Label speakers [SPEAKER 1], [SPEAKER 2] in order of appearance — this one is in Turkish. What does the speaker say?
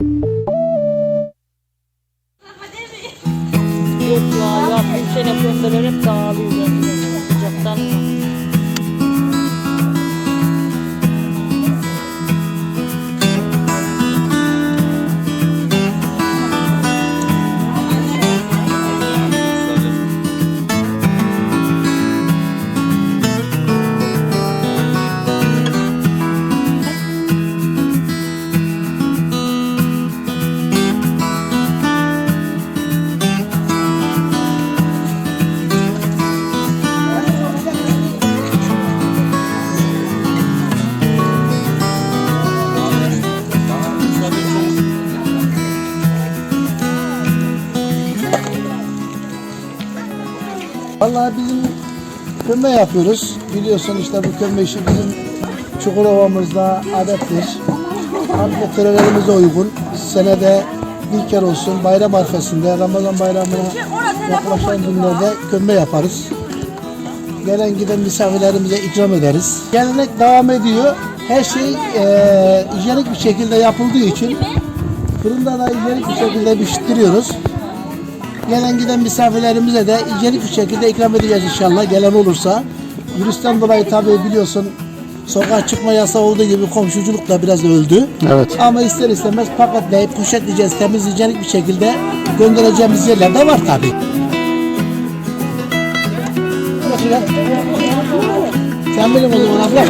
[SPEAKER 1] Yok ya ya bu sene pembeler hep dağılıyor. Sıcaktan
[SPEAKER 2] Vallahi bizim kömbe yapıyoruz. Biliyorsun işte bu kömbe işi bizim Çukurova'mızda adettir. Adlı törelerimize uygun. Senede bir kere olsun bayram arifesinde Ramazan bayramına yaklaşan günlerde kömbe yaparız. Gelen giden misafirlerimize ikram ederiz. Gelenek devam ediyor. Her şey hijyenik bir şekilde yapıldığı için fırında da hijyenik bir şekilde pişiriyoruz. Gelen giden misafirlerimize de hijyenik bir şekilde ikram edeceğiz inşallah gelen olursa. Virüsten dolayı tabii biliyorsun sokağa çıkma yasağı olduğu gibi komşuculuk da biraz öldü.
[SPEAKER 3] Evet.
[SPEAKER 2] Ama ister istemez paketleyip poşetleyeceğiz temiz hijyenik bir şekilde göndereceğimiz yerler de var tabii. Sen benim o zaman abla.